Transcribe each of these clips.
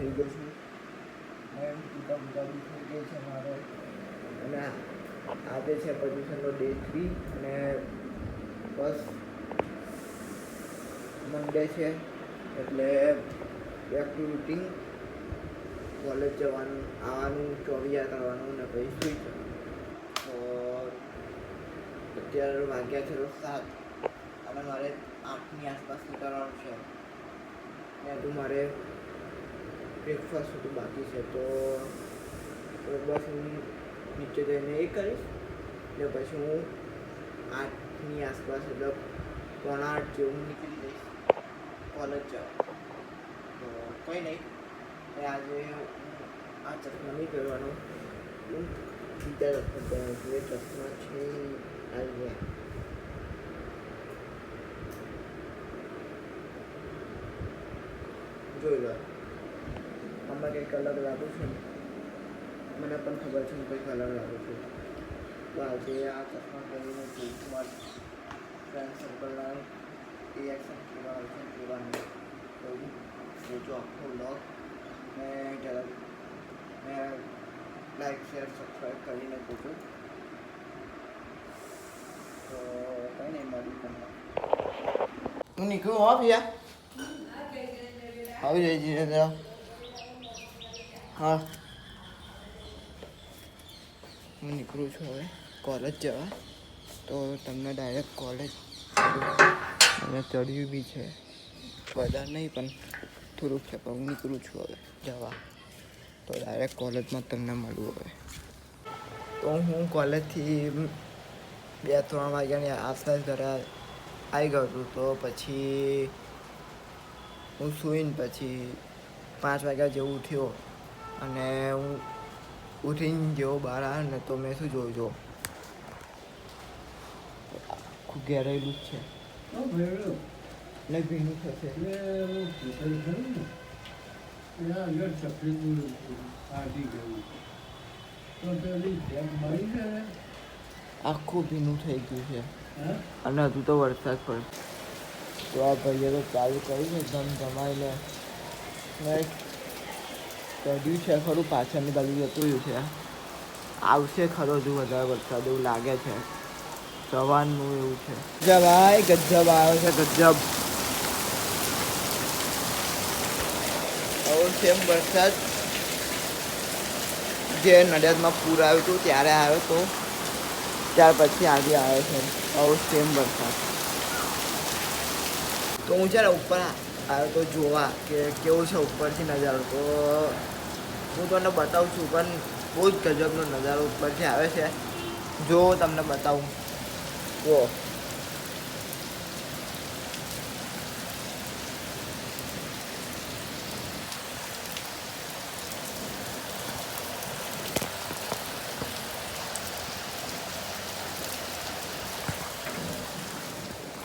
થઈ ગયો છું. એમ પૂજા પૂજા બી થઈ ગઈ છે મારે. અને આજે છે પોઝિશનનો ડે થ્રી અને બસ મંડે છે. એટલે બેક ટુ કોલેજ જવાનું, આવવાનું, ચોવીયા કરવાનું ને પછી સુઈ તો અત્યારે વાગ્યા છે સાત. અને મારે આઠની આસપાસ નીકળવાનું છે. ને હજુ મારે બ્રેકફાસ્ટ સુધી બાકી છે તો બસ હું નીચે જઈને એ કરીશ ને પછી હું આઠની આસપાસ એટલે પોણા આઠ જેવું નીકળી જઈશ કોલેજ જાઉં તો કંઈ નહીં. આજે આ ચશ્મા નહીં પહેરવાનો. હું બીજા ચશ્મા પહેરું એ ચશ્મા છે આજે જોઈ લો. આમાં કંઈક અલગ લાગુ છું મને પણ ખબર છે હું કંઈક અલગ લાગુ છું તો આજે આ ચશ્મા કરીને જોઈશું મારા ફ્રેન્ડ સર્કલના રિએક્શન કેવા હોય છે કેવા નહીં જોજો આખો બ્લોગ મેં જરાક મેં લાઈક શેર સબસ્ક્રાઈબ કરીને જોજો તો કંઈ નહીં મળી તમને હું નીકળું હો ભૈયા આવી જાય જઈએ ધીરે હા. હું નીકળું છું હવે કોલેજ જવા. તો તમને ડાયરેક્ટ કોલેજ અને ચડ્યું બી છે. બધા નહીં, પણ થોડુંક છે, પણ હું નીકળું છું હવે જવા. તો ડાયરેક્ટ કોલેજમાં તમને મળું હવે. તો હું કોલેજથી બે, ત્રણ વાગ્યાની આસપાસ ઘરે આવી ગયો છું. તો પછી હું સૂઈને પછી પાંચ વાગ્યા જેવું ઉઠ્યો અને હું ઉઠીને જેવો બહાર આવ્યો ને તો મેં શું જોયું જો. આખું ઘેરાયેલું જ છે. ભીનું થશે. આખું ભીનું થઈ ગયું છે. અને હજુ તો વરસાદ પડે તો આ ભાઈએ તો ચાલુ કરી છે ધમ ધમાઈને ને ચડ્યું છે, ખરું, પાછળની બાજુ જતું રહ્યું છે. આવશે ખરો હજુ વધારે વરસાદ એવું લાગે છે. સવારનું એવું છે. જવાય ગજબ આવ્યો છે, ગજબ. આવો સેમ વરસાદ. જે નડિયાદમાં પૂર આવ્યું હતું, ત્યારે આવ્યો તો. ત્યાર પછી આજે આવ્યો છે. આવો સેમ વરસાદ. તો હું ને ઉપર આવ્યો તો જોવા કે કેવું છે ઉપરથી નજારો. તો હું તમને બતાવું છું, પણ બહુ જ ગજબનો નજારો ઉપરથી આવે છે. જો તમને બતાવું. જો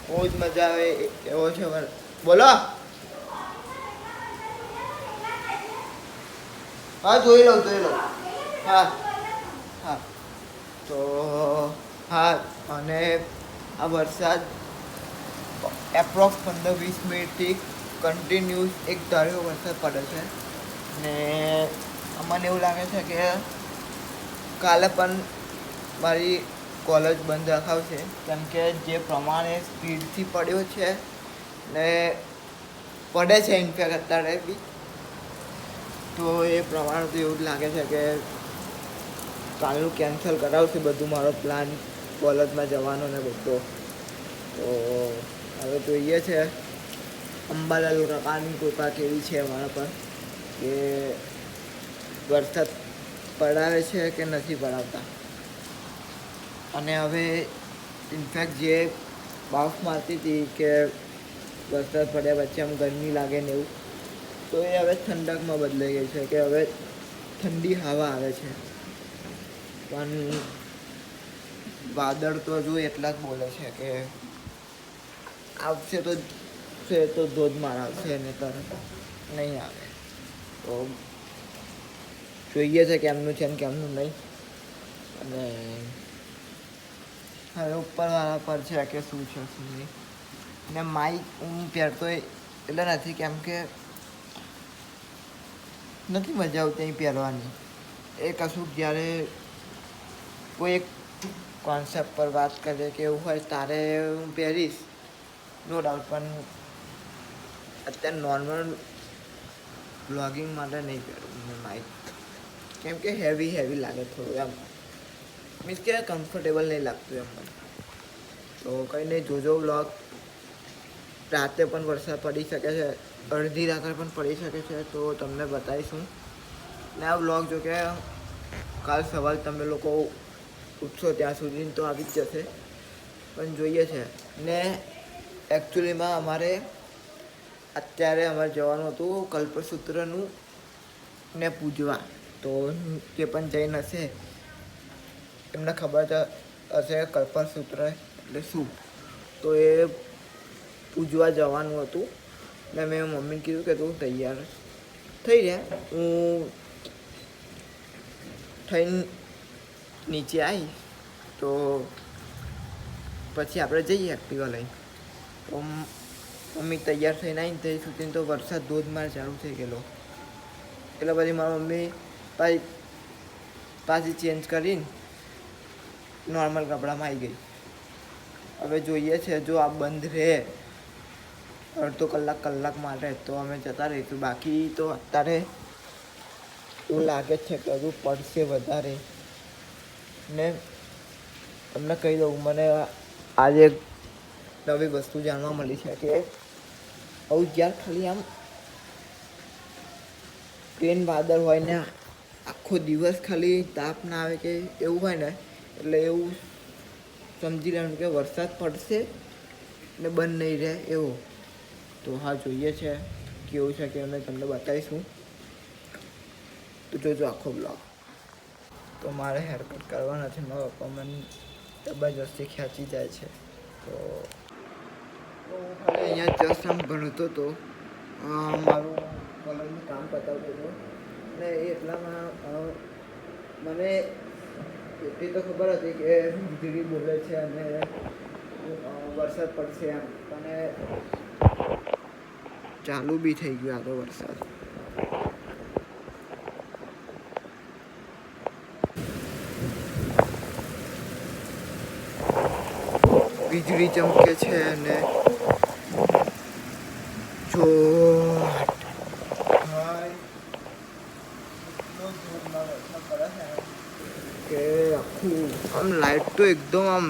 બહુ જ મજા આવે એવો છે બોલો. હા, જોઈ લઉં જોઈ લઉં. હા હા. તો, હા, અને આ વરસાદ એપ્રોક્સ પંદર વીસ મિનિટથી કન્ટિન્યુઅસ એક ધાર્યો વરસાદ પડે છે. ને મને એવું લાગે છે કે કાલે પણ મારી કોલેજ બંધ રખાવશે. કેમ કે જે પ્રમાણે સ્પીડથી પડ્યો છે ને પડે છે ઇન્ફેક્ટ અત્યારે બી. તો એ પ્રમાણે તો એવું જ લાગે છે કે કાલનું કેન્સલ કરાવશે બધું મારો પ્લાન કોલેજમાં જવાનો ને બધો. તો હવે જોઈએ છે, અંબાલાલ કાકાની કૃપા કેવી છે મારા પર? કે વરસાદ પડાવે છે કે નથી પડાવતા? અને હવે ઇનફેક્ટ જે બાફ મારતી હતી કે વરસાદ પડ્યા પછી આમ ગરમી લાગે ને એવું તો એ હવે ઠંડકમાં બદલાઈ ગઈ છે કે હવે ઠંડી હવા આવે છે. પણ વાદળ તો જો એટલા જ બોલે છે કે આવશે તો છે તો ધોધમાર આવશે ને તરત નહીં આવે. તો જોઈએ છે કેમનું છે ને કેમનું નહીં. અને હવે ઉપરવાળા પર છે કે શું છે શું નહીં. ને માઇક હું પહેરતો એટલે નથી કેમ કે નથી મજા આવતી અહીં પહેરવાની. એ કશું જ્યારે કોઈ એક કોન્સેપ્ટ પર વાત કરીએ કે એવું હોય, તારે હું પહેરીશ? નો ડાઉટ પણ અત્યારે નોર્મલ બ્લોગિંગ માટે નહીં પહેરું મેં માઇક. કેમ કે હેવી હેવી લાગે થોડું એમ. મીન્સ કે કમ્ફર્ટેબલ નહીં લાગતું એમ મને. તો કંઈ નહીં, જોજો બ્લોગ રાતે પણ વરસાદ પડી શકે છે. અડધી રાત્રે પણ પડી શકે છે તો તમને બતાવીશું. ને આ બ્લોગ જો કે કાલ સવાર તમે લોકો ઉઠશો ત્યાં સુધી તો આવી જ જશે. પણ જોઈએ છે. ને એકચ્યુઅલીમાં અમારે અત્યારે અમારે જવાનું હતું કલ્પસૂત્રનું ને પૂજવા. તો જે પણ જૈન હશે. એમને ખબર હશે કલ્પસૂત્ર એટલે શું? તો એ પૂજવા જવાનું હતું. ને મેં મમ્મીને કીધું કે તું તૈયાર થઈ રહ્યા હું થઈને નીચે આવી તો પછી આપણે જઈએ એક્ટિવા લઈને તો મમ્મી તૈયાર થઈને આવીને ત્યાં સુધી તો વરસાદ ધોધમાર ચાલુ થઈ ગયેલો એટલે પછી મારી મમ્મી પાછી પાછી ચેન્જ કરીને નોર્મલ કપડામાં આવી ગઈ હવે જોઈએ છે જો આ બંધ રહે અડધો કલાક કલાક માટે તો અમે જતા રહીશું. બાકી તો અત્યારે એવું લાગે છે કે પડશે વધારે. ને તમને કહી દઉં, મને આજે નવી વસ્તુ જાણવા મળી છે કે આવું જ્યાં ખાલી આમ પ્લેન વાદળ હોય ને આખો દિવસ ખાલી તાપ ના આવે કે એવું હોય ને, એટલે એવું સમજી લેવાનું કે વરસાદ પડશે ને બંધ નહીં રહે એવો. તો હા, જોઈએ છે કેવું છે કે અમે તમને બતાવીશું. તો જોજો આખો બ્લોગ તો મારે હેરકટ કરવા નથી મારા પપ્પા મને જબરજસ્તી ખેંચી જાય છે. તો હું અહીંયા જસ્ટ આમ ભણતો હતો મારું કોલેજનું કામ પતાવતો હતો. ને એ એટલામાં મને એટલી તો ખબર હતી કે વીજળી બોલે છે અને વરસાદ પડશે એમ. પણ ચાલુ બી થઈ ગયો આ તો વરસાદ. વીજળી ચમકે છે અને જો કે આખું, આમ લાઈટ તો એકદમ આમ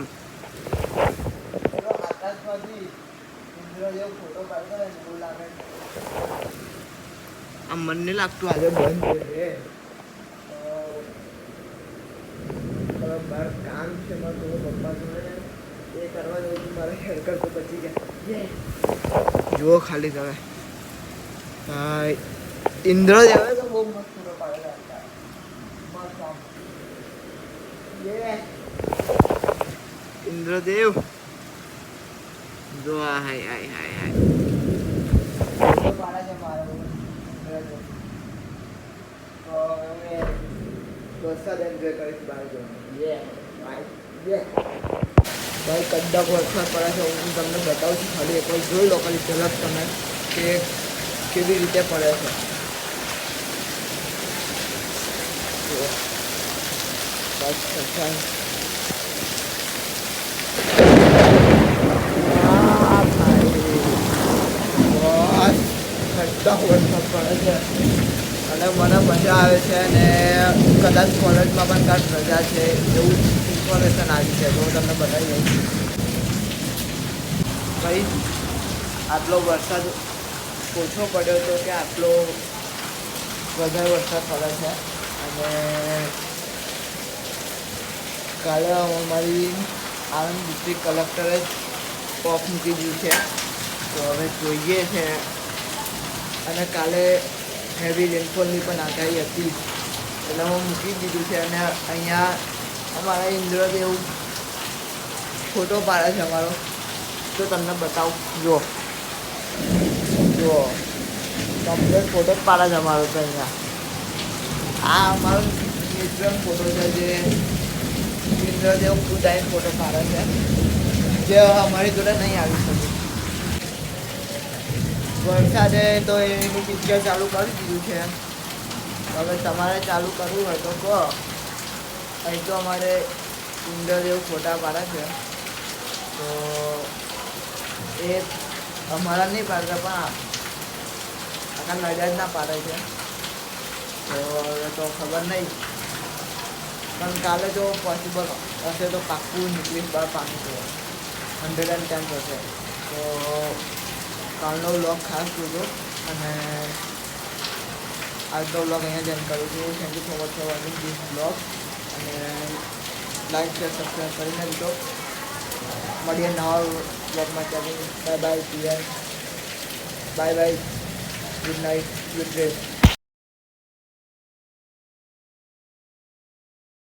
આમ મને નહીં લાગતું આજે બંધ છે બહાર કામ છે મારે થોડું પપ્પા જોડે એ કરવા જવું છું મારે હેરકટ તો બચી ગયા. જુઓ ખાલી તમે. ઇન્દ્ર જેવા તો બહુ મસ્ત ફોટો પાડેલા મસ્ત. ઇન્દ્રદેવ. જો આ હાય હાય હાય હાય ફોટો પાડે છે મારા બહુ. ઇન્દ્રદેવ. તો હવે વરસાદ એન્જોય કરીશ બહાર જવાનું યે ભાઈ યે ભાઈ કડક વરસાદ પડે છે હું તમને બતાવું છું ખાલી એકવાર જોઈ લો ખાલી ઝલક તમે કે કેવી રીતે પડે છે જુઓ. બસ અચ્છા. આ ભાઈ. બસ કડક વરસાદ પડે છે અને મને મજા આવે છે અને કદાચ કોલેજમાં પણ કાંઈક રજા છે એવું ઇન્ફોર્મેશન આવી છે તો હું તમને બતાવી દઈશ ભાઈ, આટલો વરસાદ ઓછો પડ્યો હતો કે આટલો વધારે વરસાદ પડે છે. અને કાલે અમારી આણંદ ડિસ્ટ્રિક્ટ કલેક્ટરે ઓફ મૂકી દીધું છે. તો હવે જોઈએ છે અને કાલે હેવી રેનફોલની પણ આગાહી હતી. એટલે હું મૂકી દીધું છે અને અહીંયા અમારા ઇન્દ્રદેવ ફોટો પાડે છે અમારો. તો તમને બતાવું. જુઓ. જુઓ. કમ્પ્લેટ ફોટો જ પાડે છે અમારો તો અહીંયા. આ અમારો નેચરલ ફોટો છે જે ઇન્દ્રદેવ ખુદ ટાઈમ ફોટો પાડે છે. જે અમારી જોડે નહીં આવી શકે. વરસાદે તો એનું પિક્ચર ચાલુ કરી દીધું છે. હવે તમારે ચાલુ કરવું હોય તો કહો. અહીં તો અમારે સુંદર એવું ફોટા પાડે છે. તો એ અમારા નહીં પાડતા, પણ આખા નડિયાદના પાડે છે. તો હવે તો ખબર નહીં. પણ કાલે જો પોસિબલ હશે તો પાક્કું નીકળીશ બહાર પાણી છે હંડ્રેડ એન્ડ ટેન થશે તો કાલનો વ્લોગ ખાસ જોજો. અને આજનો વ્લોગ અહીંયા જ એન્ડ કરું છું. Thank you so much for watching this vlog અને લાઈક શેર સબસ્ક્રાઈબ કરીને નાખજો મળીએ નવા વ્લોગમાં ચાલી bye bye PM bye bye good night good dress